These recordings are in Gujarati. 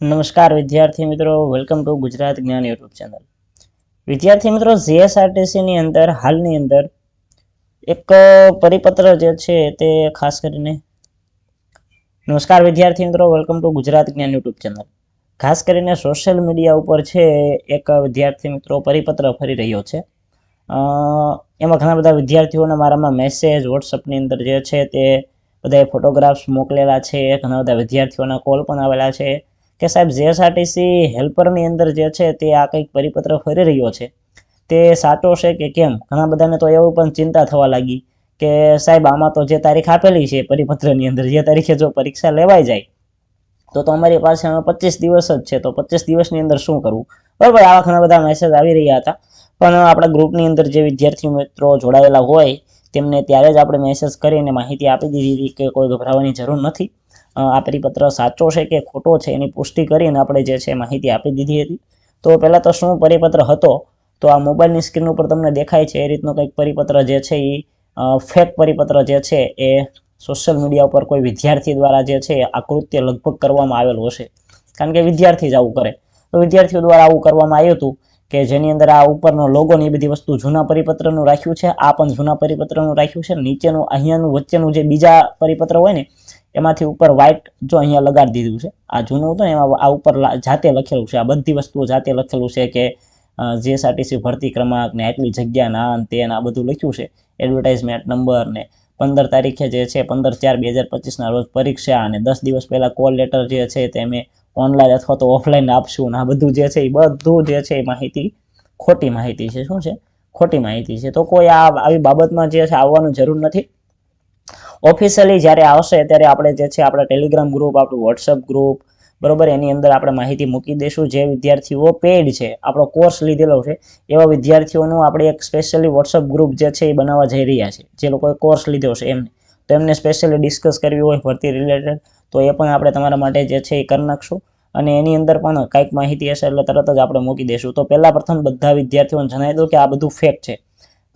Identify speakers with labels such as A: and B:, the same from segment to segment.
A: નમસ્કાર વિદ્યાર્થી મિત્રો વેલકમ ટુ ગુજરાત જ્ઞાન યુટ્યુબ ચેનલ વિદ્યાર્થી મિત્રો જીએસઆરટીસીની અંદર, હાલની અંદર, એક પરિપત્ર જે છે તે ખાસ કરીને નમસ્કાર વિદ્યાર્થી મિત્રો વેલકમ ટુ ગુજરાત જ્ઞાન યુટ્યુબ ચેનલ ખાસ કરીને સોશિયલ મીડિયા ઉપર છે એક વિદ્યાર્થી મિત્રો પરિપત્ર ફરી રહ્યો છે. એમાં ઘણા બધા વિદ્યાર્થીઓના મારામાં મેસેજ વોટ્સઅપની અંદર જે છે તે બધાએ ફોટોગ્રાફ્સ મોકલેલા છે, ઘણા બધા વિદ્યાર્થીઓના કોલ પણ આવેલા છે. કે સાહેબ જીએસઆરટીસી હેલ્પરની અંદર જે છે તે આ કંઈક પરિપત્ર ફરી રહ્યો છે. તે સાચો છે કે કેમ? ઘણા બધાને તો એવું પણ ચિંતા થવા લાગી કે સાહેબ આમાં તો જે તારીખ આપેલી છે પરિપત્રની અંદર, જે તારીખે જો પરીક્ષા લેવાઈ જાય, તો તો અમારી પાસે હવે પચીસ દિવસ જ છે, તો પચીસ દિવસની અંદર શું કરવું? બરાબર, આવા ઘણા બધા મેસેજ આવી રહ્યા હતા. પણ આપણા ગ્રુપની અંદર જે વિદ્યાર્થી મિત્રો જોડાયેલા હોય, તેમને ત્યારે જ આપણે મેસેજ કરીને માહિતી આપી દીધી હતી કે કોઈ ગભરાવાની જરૂર નથી. આ પરિપત્ર સાચો છે કે ખોટો છે એની પુષ્ટિ કરીને આપણે જે છે માહિતી આપી દીધી હતી. તો પહેલાં તો શું પરિપત્ર હતો? તો આ મોબાઈલની સ્ક્રીન ઉપર તમને દેખાય છે એ રીતનો કંઈક પરિપત્ર જે છે એ ફેક પરિપત્ર જે છે એ સોશિયલ મીડિયા ઉપર કોઈ વિદ્યાર્થી દ્વારા જે છે આ કૃત્ય લગભગ કરવામાં આવેલું હશે. કારણ કે વિદ્યાર્થી જ આવું કરે. તો વિદ્યાર્થીઓ દ્વારા આવું કરવામાં આવ્યું હતું. કે જેની અંદર આ ઉપરનો લોગો ને એ બધી વસ્તુ જૂના પરિપત્રનું રાખ્યું છે, આ પણ જૂના પરિપત્રનું રાખ્યું છે, નીચેનું, અહીંયાનું, વચ્ચેનું જે બીજા પરિપત્ર હોય ને, એમાંથી ઉપર વ્હાઇટ જો અહીંયા લગાડી દીધું છે, આ જૂનું હતું ને, એમાં આ ઉપર જાતે લખેલું છે, આ બધી વસ્તુઓ જાતે લખેલું છે કે જીએસઆરટીસી ભરતી ક્રમાંક ને આટલી જગ્યા ના તે આ બધું લખ્યું છે એડવર્ટાઇઝમેન્ટ નંબર ને, પંદર તારીખે જે છે, પંદર ચાર બે હજાર પચીસના રોજ પરીક્ષા અને દસ દિવસ પહેલાં કોલ લેટર જે છે તે અમે ઓનલાઈન અથવા તો ઓફલાઈન આપશું આ બધું જે છે એ બધું જે છે એ માહિતી, ખોટી માહિતી છે. શું છે? ખોટી માહિતી છે. તો કોઈ આ આવી બાબતમાં જે છે આવવાનું જરૂર નથી. ઓફિશિયલી જ્યારે આવશે ત્યારે આપણે જે છે આપણા ટેલિગ્રામ ગ્રુપ આપણું વોટ્સઅપ ગ્રુપ બરોબર, એની અંદર આપણે માહિતી મૂકી દઈશું. જે વિદ્યાર્થીઓ પેડ છે, આપણો કોર્સ લીધેલો છે, એવા વિદ્યાર્થીઓનું આપણે એક સ્પેશિયલી વોટ્સઅપ ગ્રુપ જે છે એ બનાવવા જઈ રહ્યા છે. જે લોકોએ કોર્સ લીધો છે એમને. તો એમને સ્પેશિયલી ડિસ્કસ કરવી હોય, ભરતી રિલેટેડ તો એ પણ આપણે તમારા માટે જે છે એ કરી નાખશું. અને એની અંદર પણ કાંઈક માહિતી હશે એટલે તરત જ આપણે મૂકી દઈશું તો પહેલાં પ્રથમ બધા વિદ્યાર્થીઓને જણાવી દઉં કે આ બધું ફેક છે.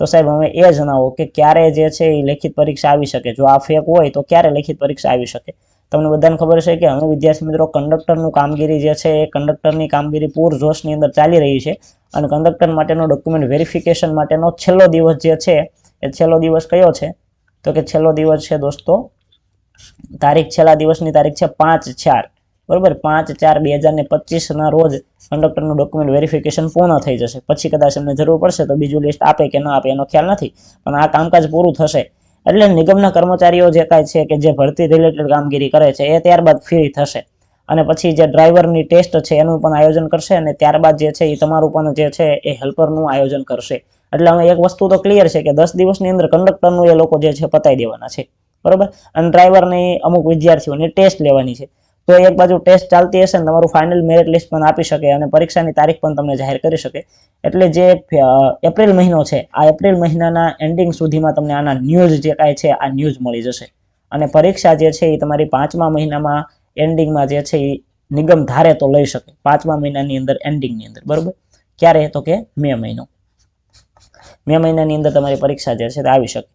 A: તો સાહેબ, હવે એ જણાવો કે ક્યારે જે છે એ લેખિત પરીક્ષા આવી શકે. જો આ ફેક હોય તો ક્યારે લેખિત પરીક્ષા આવી શકે? તમને બધાને ખબર છે કે હવે વિદ્યાર્થી મિત્રો કંડક્ટરનું કામગીરી જે છે એ કંડક્ટરની કામગીરી પૂર જોશની અંદર ચાલી રહી છે. અને કંડક્ટર માટેનો ડોક્યુમેન્ટ વેરિફિકેશન માટેનો છેલ્લો દિવસ જે છે એ છેલ્લો દિવસ કયો છે? તો કે છેલ્લો દિવસ છે દોસ્તો તારીખ છેલ્લા દિવસની તારીખ છે પાંચ ચાર. બરોબર? પાંચ ચાર બે હજાર ને પચીસના રોજ કંડક્ટરનું ડોક્યુમેન્ટ વેરિફિકેશન પૂર્ણ થઈ જશે. પછી કદાચ એમને જરૂર પડશે તો બીજું લિસ્ટ આપે કે ન આપે એનો ખ્યાલ નથી. પણ આ કામકાજ પૂરું થશે. એટલે નિગમના કર્મચારીઓ જે કાંઈ છે કે જે ભરતી રિલેટેડ કામગીરી કરે છે, એ ત્યારબાદ ફ્રી થશે. અને પછી જે ડ્રાઈવરની ટેસ્ટ છે, એનું પણ આયોજન કરશે અને ત્યારબાદ જે છે એ તમારું પણ જે છે એ હેલ્પરનું આયોજન કરશે. એટલે હવે એક વસ્તુ તો ક્લિયર છે કે દસ દિવસની અંદર કંડક્ટરનું એ લોકો જે છે પતાવી દેવાના છે. બરોબર? અને ડ્રાઈવરની અમુક વિદ્યાર્થીઓની ટેસ્ટ લેવાની છે. તો એક બાજુ ટેસ્ટ ચાલતી હશે ને તમારું ફાઇનલ મેરિટ લિસ્ટ પણ આપી શકે અને પરીક્ષાની તારીખ પણ તમને જાહેર કરી શકે. એટલે જે એપ્રિલ મહિનો છે, આ એપ્રિલ મહિનાના એન્ડિંગ સુધીમાં તમને આના ન્યૂઝ જે કાંઈ છે, આ ન્યૂઝ મળી જશે. અને પરીક્ષા જે છે એ તમારી પાંચમા મહિનામાં એન્ડિંગમાં જે છે એ નિગમ ધારે તો લઈ શકે. પાંચમા મહિનાની અંદર એન્ડિંગની અંદર, બરોબર? ક્યારે? તો કે મે મહિનો. મે મહિનાની અંદર તમારી પરીક્ષા જે છે તે આવી શકે.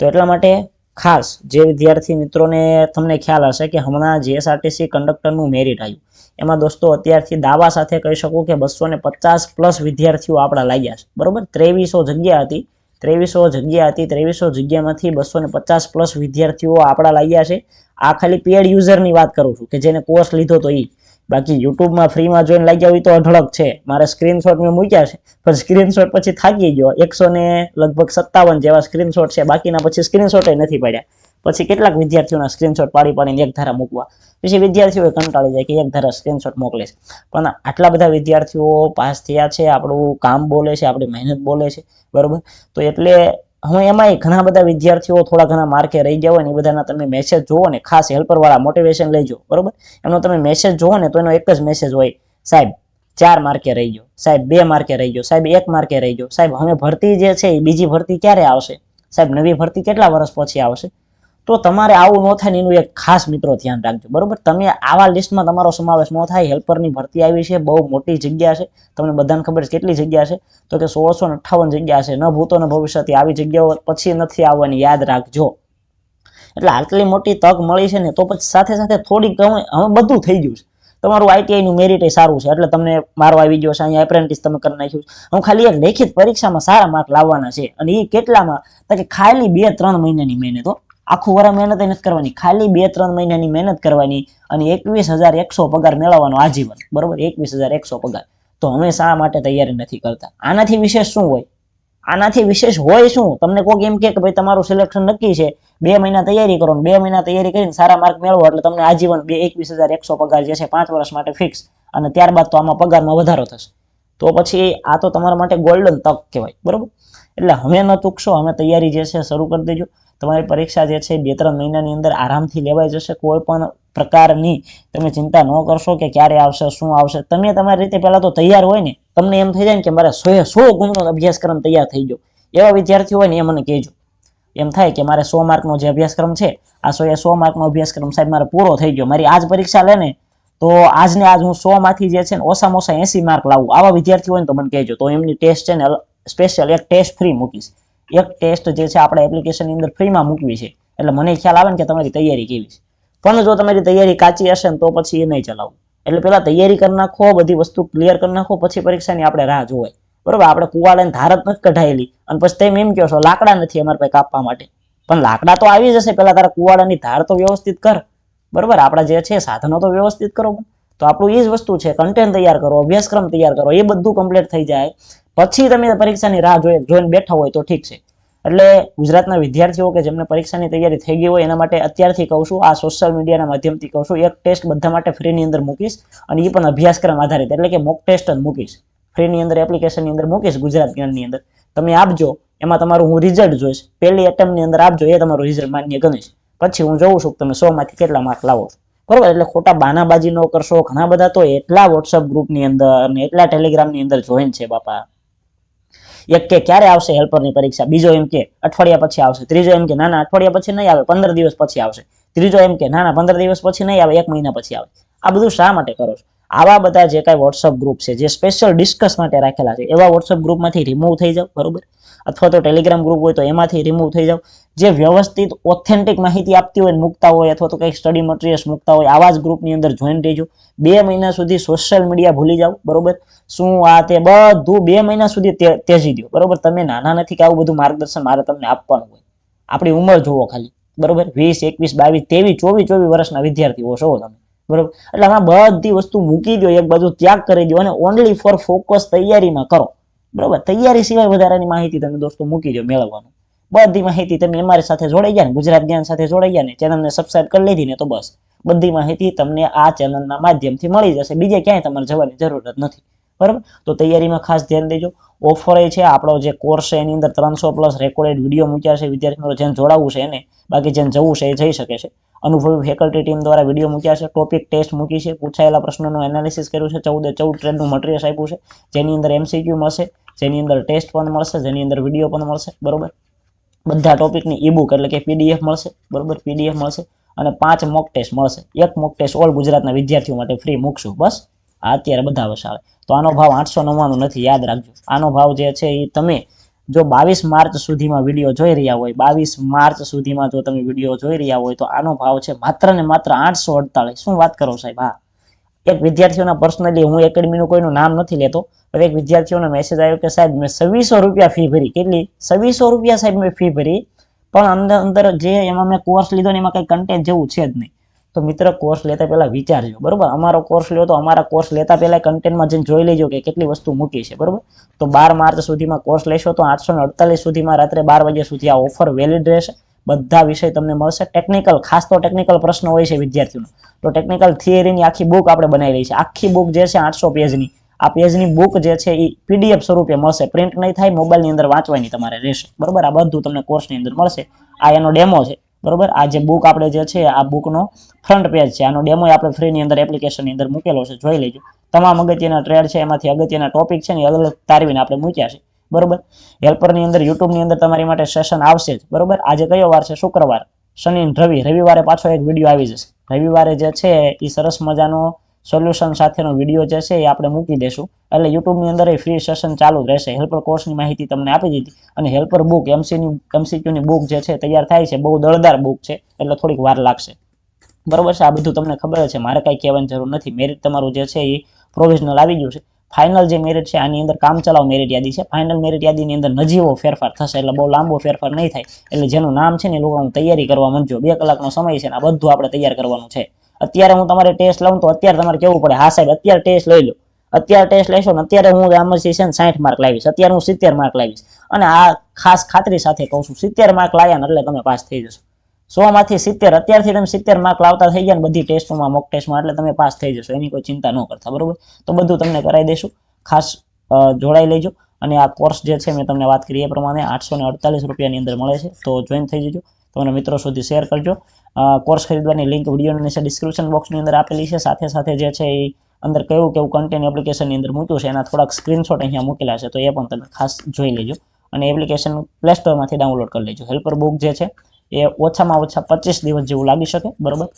A: તો એટલા માટે ખાસ જે વિદ્યાર્થી મિત્રોને તમને ખ્યાલ હશે કે હમણાં જીએસઆરટીસી કંડક્ટરનું મેરિટ આવ્યું. એમાં દોસ્તો અત્યારથી દાવા સાથે કહી શકું કે બસો પચાસ પ્લસ વિદ્યાર્થીઓ આપણા લાગ્યા છે. બરોબર? ત્રેવીસો જગ્યા હતી. ત્રેવીસો જગ્યા હતી. ત્રેવીસો જગ્યામાંથી બસો પચાસ પ્લસ વિદ્યાર્થીઓ આપણા લાગ્યા છે. આ ખાલી પેડ યુઝરની વાત કરું છું કે જેને કોર્સ લીધો તો એ બાકી યુટ્યુબમાં ફ્રીમાં જોઈને લાગ્યા હોય તો અઢળક છે. મારે સ્ક્રીનશોટ મેં મૂક્યા છે. પણ સ્ક્રીનશોટ પછી થાકી ગયો. એકસો ને લગભગ સત્તાવન જેવા સ્ક્રીનશોટ છે. બાકીના પછી સ્ક્રીનશોટ નથી પડ્યા. પછી કેટલાક વિદ્યાર્થીઓના સ્ક્રીનશોટ પાડી પાડીને એક ધારા મૂકવા. પછી વિદ્યાર્થીઓએ કંટાળી જાય કે એક ધારા સ્ક્રીનશોટ મોકલે છે. પણ આટલા બધા વિદ્યાર્થીઓ પાસ થયા છે. આપણું કામ બોલે છે. આપણી મહેનત બોલે છે. બરોબર? તો એટલે હું એમાંય ઘણા બધા વિદ્યાર્થીઓ થોડા ઘણા માર્કે રહી ગયા હોય ને એ બધાના તમે મેસેજ જુઓ ને ખાસ હેલ્પરવાળા મોટિવેશન લેજો, બરોબર? એમનો તમે મેસેજ જુઓ ને તો એનો એક જ મેસેજ હોય, સાહેબ, ચાર માર્કે રહી ગયો, સાહેબ, બે માર્કે રહી ગયો, સાહેબ, એક માર્કે રહી ગયો, સાહેબ, હવે ભરતી જે છે એ બીજી ભરતી ક્યારે આવશે? સાહેબ, નવી ભરતી કેટલા વર્ષ પછી આવશે? તો તમારે આવું ન થાય ને એનું એક ખાસ મિત્રો ધ્યાન રાખજો. બરોબર? તમે આવા લિસ્ટમાં તમારો સમાવેશ ન થાય, હેલ્પરની ભરતી આવી છે, બહુ મોટી જગ્યા છે. તમને બધાને ખબર છે કેટલી જગ્યા છે? તો કે સોળસો અઠ્ઠાવન જગ્યા છે. ન ભૂતો ન ભવિષ્યથી આવી જગ્યાઓ પછી નથી આવવાની, યાદ રાખજો. એટલે આટલી મોટી તક મળી છે ને, તો પછી સાથે સાથે થોડીક હવે બધું થઈ ગયું છે. તમારું આઈટીઆઈ નું મેરિટ સારું છે. એટલે તમને મારો આવી ગયો છે, અહીંયા એપ્રેન્ટિસ તમે કરી નાખ્યું. હું ખાલી એક લેખિત પરીક્ષામાં સારા માર્ક લાવવાના છે. અને એ કેટલામાં, તો કે ખાલી બે ત્રણ મહિનાની મહેનત હો. આખું વર મહેનત નથી કરવાની. ખાલી બે, ત્રણ મહિનાની મહેનત કરવાની અને એકવીસ હજાર એકસો પગાર મેળવવાનો આજીવન બરોબર? એકવીસ હજાર એકસો પગાર. તો અમે શા માટે તૈયારી નથી કરતા? આનાથી વિશેષ શું હોય? આનાથી વિશેષ હોય શું? તમને કોઈક એમ કે ભાઈ તમારું સિલેક્શન નક્કી છે. બે મહિના તૈયારી કરો બે મહિના તૈયારી કરીને સારા માર્ક મેળવો એટલે તમને આજીવન બે એકવીસ હજાર એકસો પગાર જે છે પાંચ વર્ષ માટે ફિક્સ અને ત્યારબાદ તો આમાં પગારમાં વધારો થશે. તો પછી આ તો તમારા માટે ગોલ્ડન તક કહેવાય. બરોબર? એટલે હવે ન ચૂકશો અમે તૈયારી જે છે શરૂ કરી દેજો. તમારી પરીક્ષા જે છે બે ત્રણ મહિનાની અંદર આરામથી લેવાઈ જશે. કોઈ પણ પ્રકારની તમે ચિંતા ન કરશો કે ક્યારે આવશે, શું આવશે. તમે તમારી રીતે પહેલાં તો તૈયાર હોય ને, તમને એમ થઈ જાય ને કે મારે સો સો ગુણનો અભ્યાસક્રમ તૈયાર થઈ ગયો. એવા વિદ્યાર્થીઓ હોય ને એ મને કહેજો. એમ થાય કે મારે સો માર્કનો જે અભ્યાસક્રમ છે, આ સો એ સો માર્કનો અભ્યાસક્રમ સાહેબ મારે પૂરો થઈ ગયો. મારી આજ પરીક્ષા લે ને, તો આજને આજ હું સો માંથી જે છે ને ઓછામાં ઓછા એસી માર્ક લાવું. આવા વિદ્યાર્થીઓ હોય ને તો મને કહેજો. તો એમની ટેસ્ટ છે ને સ્પેશિયલ એક ટેસ્ટ ફ્રી મૂકીશ. એક ટેસ્ટ જે છે આપણે એપ્લિકેશનની અંદર ફ્રીમાં મૂકવી છે. એટલે મને ખ્યાલ આવે ને કે તમારી તૈયારી કેવી છે. પણ જો તમારી તૈયારી કાચી હશે ને તો પછી એ નહીં ચલાવું એટલે પહેલાં તૈયારી કરી નાખો, બધી વસ્તુ ક્લિયર કરી નાખો, પછી પરીક્ષાની આપણે રાહ જોવાય. બરોબર? આપણે કુવા લઈને ધારત નથી કઢાયેલી. અને પછી તેમ એમ કહો છો, લાકડા નથી અમારે પાસે કાપવા માટે. પણ લાકડા તો આવી જશે પહેલાં તારા કુવાડાની ધાર તો વ્યવસ્થિત કર. બરોબર? આપણા જે છે સાધનો તો વ્યવસ્થિત કરો. તો આપણું એ જ વસ્તુ છે કન્ટેન્ટ તૈયાર કરો, અભ્યાસક્રમ તૈયાર કરો, એ બધું કમ્પ્લીટ થઈ જાય. પછી તમે પરીક્ષાની રાહ જોઈ, જોઈને બેઠા હોય તો ઠીક છે. એટલે ગુજરાતના વિદ્યાર્થીઓ કે જેમને પરીક્ષાની તૈયારી થઈ ગઈ હોય, એના માટે અત્યારથી કહું છું, આ સોશિયલ મીડિયાના માધ્યમથી કહું છું, એક ટેસ્ટ બધા માટે ફ્રીની અંદર મૂકીશ અને એ પણ અભ્યાસક્રમ આધારિત, એટલે કે મોક ટેસ્ટ જ મૂકીશ. ફ્રીની અંદર એપ્લિકેશનની અંદર મૂકીશ, ગુજરાત જ્ઞાનની અંદર. તમે આપજો, એમાં તમારું હું રિઝલ્ટ જોઈશ. પહેલી એટેમ્પની અંદર આપજો, એ તમારું રિઝલ્ટ માન્ય ગણીશ પછી હું જોઉં છું કે તમે સો માંથી કેટલા માર્ક લાવો છો. બરોબર? એટલે ખોટા બાનાબાજી ન કરશો. ઘણા બધા તો એટલા વોટ્સઅપ ગ્રુપની અંદર ને એટલા ટેલિગ્રામની અંદર જોઈન છે બાપા. એક કે ક્યારે આવશે હેલ્પરની પરીક્ષા? બીજો એમ કે અઠવાડિયા પછી આવશે. ત્રીજો એમ કે ના ના, અઠવાડિયા પછી નહીં આવે. પંદર દિવસ પછી આવશે. ત્રીજો એમ કે ના ના, પંદર દિવસ પછી નહીં આવે. એક મહિના પછી આવે. આ બધું શા માટે કરો છો? આવા બધા જે કાંઈ વોટ્સઅપ ગ્રુપ છે, જે સ્પેશિયલ ડિસ્કસ માટે રાખેલા છે, એવા વોટ્સઅપ ગ્રુપમાંથી રિમૂવ થઈ જાવ બરોબર? અથવા તો ટેલિગ્રામ ગ્રુપ હોય તો એમાંથી રિમૂવ થઈ જાઓ. જે વ્યવસ્થિત ઓથેન્ટિક માહિતી આપતી હોય મૂકતા હોય અથવા તો કંઈક સ્ટડી મટીરિયલ્સ મૂકતા હોય, આવા જ ગ્રુપની અંદર જોઈન રહેજો બે મહિના સુધી સોશિયલ મીડિયા ભૂલી જાઓ, બરોબર? શું આ તે બધું બે મહિના સુધી તેજી દો બરોબર? તમે નાના નથી કે આવું બધું માર્ગદર્શન મારે તમને આપવાનું હોય. આપણી ઉંમર જુઓ ખાલી, બરોબર? વીસ, એકવીસ, બાવીસ ત્રેવીસ ચોવીસ ચોવીસ વર્ષના વિદ્યાર્થીઓ છો તમે. બરોબર? એટલે આમાં બધી વસ્તુ મૂકી દો એક બાજુ ત્યાગ કરી દો અને ઓનલી ફોર ફોકસ તૈયારીમાં કરો. બરોબર? તૈયારી સિવાય વધારાની માહિતી તમે દોસ્તો મૂકી દો મેળવવાનું. બધી માહિતી તમે અમારી સાથે જોડાઈ ગયા ને, ગુજરાત જ્ઞાન સાથે જોડાઈ ગયા ને, ચેનલને સબસ્ક્રાઇબ કરી લીધી ને, તો બસ. બધી માહિતી તમને આ ચેનલના માધ્યમથી મળી જશે. બીજે ક્યાંય તમારે જવાની જરૂરત નથી. બરાબર? તો તૈયારીમાં ખાસ ધ્યાન દેજો. ઓફર એ છે, આપણો જે કોર્સ છે, એની અંદર ત્રણસો પ્લસ રેકોર્ડેડ વીડિયો મૂક્યા છે. વિદ્યાર્થી મિત્રો જેને જોડાવવું છે એને, બાકી જેને જવું છે એ જઈ શકે છે. અનુભવી ફેકલ્ટી ટીમ દ્વારા વીડિયો મૂક્યા છે ટોપિક ટેસ્ટ મૂકી છે, પૂછાયેલા પ્રશ્નોનું એનાલિસિસ કર્યું છે, ચૌદે, ચૌદ ટ્રેડનું મટીરિયલ્સ આપ્યું છે, જેની અંદર એમસીક્યુ મળશે, જેની અંદર ટેસ્ટ પણ મળશે, જેની અંદર વીડિયો પણ મળશે, બરોબર? બધા ટોપિકની ઈબુક એટલે કે પીડીએફ મળશે, બરોબર? પીડીએફ મળશે અને પાંચ મોક ટેસ્ટ મળશે. એક મોક ટેસ્ટ ઓલ ગુજરાતના વિદ્યાર્થીઓ માટે ફ્રી મૂકશું, બસ? આ અત્યારે બધા વસાવે. તો આનો ભાવ આઠસો નવ્વાણું નથી, યાદ રાખજો. આનો ભાવ જે છે એ તમે જો બાવીસ માર્ચ સુધીમાં વીડિયો જોઈ રહ્યા હોય, બાવીસ માર્ચ સુધીમાં જો તમે વીડિયો જોઈ રહ્યા હોય, તો આનો ભાવ છે માત્ર ને માત્ર આઠસો અડતાલીસ શું વાત કરો સાહેબ? હા. એક વિદ્યાર્થીઓના પર્સનલી હું એકેડમીનું કોઈનું નામ નથી લેતો, પણ એક વિદ્યાર્થીઓનો મેસેજ આવ્યો કે સાહેબ, મેં છવ્વીસો રૂપિયા ફી ભરી. કેટલી? છવ્વીસો રૂપિયા સાહેબ મેં ફી ભરી. પણ અંદર અંદર જે એમાં મેં કોર્સ લીધો ને એમાં કંઈ કન્ટેન્ટ જેવું છે જ નહીં. તો મિત્ર કોર્સ લેતા પહેલાં વિચારજો, બરાબર? અમારો કોર્સ લ્યો તો અમારા કોર્સ લેતા પહેલાં કન્ટેન્ટમાં જઈને જોઈ લેજો કે કેટલી વસ્તુ મૂકી છે, બરાબર? તો બાર માર્ચ સુધીમાં કોર્સ લેશો તો આઠસો અડતાલીસ સુધીમાં રાત્રે બાર વાગ્યા સુધી આ ઓફર વેલિડ રહેશે. બધા વિષય તમને મળશે. ટેકનિકલ ખાસ તો ટેકનિકલ પ્રશ્નો હોય છે વિદ્યાર્થીઓનો. તો ટેકનિકલ થિયરીની આખી બુક આપણે બનાવી રહી છે. આખી બુક જે છે આઠસો પેજની આ પેજની બુક જે છે એ પીડીએફ સ્વરૂપે મળશે. પ્રિન્ટ નહીં થાય મોબાઈલની અંદર વાંચવાની તમારે રહેશે. બરાબર? આ બધું તમને કોર્સની અંદર મળશે. આ એનો ડેમો છે. બરોબર? આ જે બુક આપણે જે છે, આ બુકનો ફ્રન્ટ પેજ છે. આનો ડેમો આપણે ફ્રીની અંદર એપ્લિકેશનની અંદર મૂકેલો છે. જોઈ લેજો. તમામ અગત્યના ટ્રેડ છે, એમાંથી અગત્યના ટોપિક છે ને એ અલગ તારવીને આપણે મૂક્યા છે. બરોબર? હેલ્પરની અંદર યુટ્યુબની અંદર તમારી માટે સેશન આવશે જ. બરોબર? આજે કયો વાર છે? શુક્રવાર. શનિ રવિ. રવિવારે પાછો એક વીડિયો આવી જશે. રવિવારે જે છે એ સરસ મજાનો સોલ્યુશન સાથેનો વીડિયો જે છે એ આપણે મૂકી દેશું. એટલે યુટ્યુબની અંદર એ ફ્રી સેશન ચાલુ રહેશે. હેલ્પર કોર્સની માહિતી તમને આપી દીધી. અને હેલ્પર બુક એમસીની એમસીક્યુની બુક જે છે તૈયાર થાય છે. બહુ દળદાર બુક છે. એટલે થોડીક વાર લાગશે. બરોબર છે? આ બધું તમને ખબર છે. મારે કાંઈ કહેવાની જરૂર નથી. મેરિટ તમારું જે છે એ પ્રોવિઝનલ આવી ગયું છે. ફાઇનલ જે મેરિટ છે આની અંદર કામ ચલાવ મેરિટ યાદી છે. ફાઇનલ મેરિટ યાદીની અંદર નજીવો ફેરફાર થશે. એટલે બહુ લાંબો ફેરફાર નહીં થાય. એટલે જેનું નામ છે ને એ લોકો હું તૈયારી કરવા માંગજો બે કલાકનો સમય છે ને આ બધું આપણે તૈયાર કરવાનું છે. અત્યારે હું તમારે ટેસ્ટ લઉં તો અત્યારે તમારે કેવું પડે? હા સાહેબ, અત્યારે ટેસ્ટ લઈ લો. અત્યારે ટેસ્ટ લેશો ને અત્યારે હું આમાંથી છે ને સાઠ માર્ક લાવીશ. અત્યારે હું સિત્તેર માર્ક લાવીશ. અને આ ખાસ ખાતરી સાથે કહું છું, સિત્તેર માર્ક લાવ્યા ને એટલે તમે પાસ થઈ જશો. સો માંથી સિત્તેર, અત્યારથી તમે સિત્તેર માર્ક લાવતા થઈ ગયા ને બધી ટેસ્ટમાં મોક ટેસ્ટમાં એટલે તમે પાસ થઈ જશો. એની કોઈ ચિંતા ન કરતા, બરોબર? તો બધું તમને કરાવી દઈશું. ખાસ જોડાઈ લેજો. અને આ કોર્સ જે છે, મેં તમને વાત કરી એ પ્રમાણે આઠસો ને અડતાલીસ રૂપિયાની અંદર મળે છે. તો જોઈન થઈ જજો. તમારા મિત્રો સુધી શેર કરજો. કોર્સ ખરીદવાની લિંક વિડીયોની નીચે ડિસ્ક્રિપ્શન બોક્સની અંદર આપેલી છે. સાથે સાથે જે છે એ અંદર કેવું કેવું કન્ટેન્ટ એપ્લિકેશનની અંદર મૂક્યું છે, એના થોડાક સ્ક્રીનશોટ અહીંયા મૂકેલા છે, તો એ પણ તમે ખાસ જોઈ લેજો. અને એપ્લિકેશન પ્લે સ્ટોરમાંથી ડાઉનલોડ કરી લેજો. હેલ્પર બુક જે છે, એ ઓછામાં ઓછા પચીસ દિવસ જેવું લાગી શકે, બરાબર?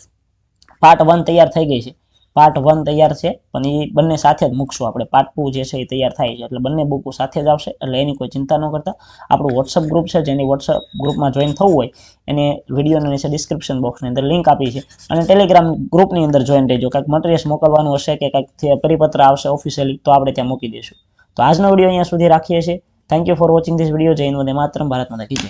A: પાર્ટ વન તૈયાર થઈ ગઈ છે. પાર્ટ વન તૈયાર છે, પણ એ બંને સાથે જ મૂકશું આપણે. પાર્ટ ટુ જે છે એ તૈયાર થાય છે, એટલે બંને બુકો સાથે જ આવશે, એટલે એની કોઈ ચિંતા ન કરતા. આપણું વોટ્સઅપ ગ્રુપ છે, જેની વોટ્સઅપ ગ્રુપમાં જોઈન થવું હોય, એને વિડીયોની નીચે ડિસ્ક્રિપ્શન બોક્સની અંદર લિંક આપી છે. અને ટેલિગ્રામ ગ્રુપની અંદર જોઈન રહેજો. કાંઈક મટીરિયલ્સ મોકલવાનું હશે કે કાંઈક પરિપત્ર આવશે ઓફિશિયલી તો આપણે ત્યાં મૂકી દઈશું. તો આજનો વીડિયો અહીંયા સુધી રાખીએ છીએ. Thank you for watching this video Jain વંદે માત્ર ભારત માતા કી જય.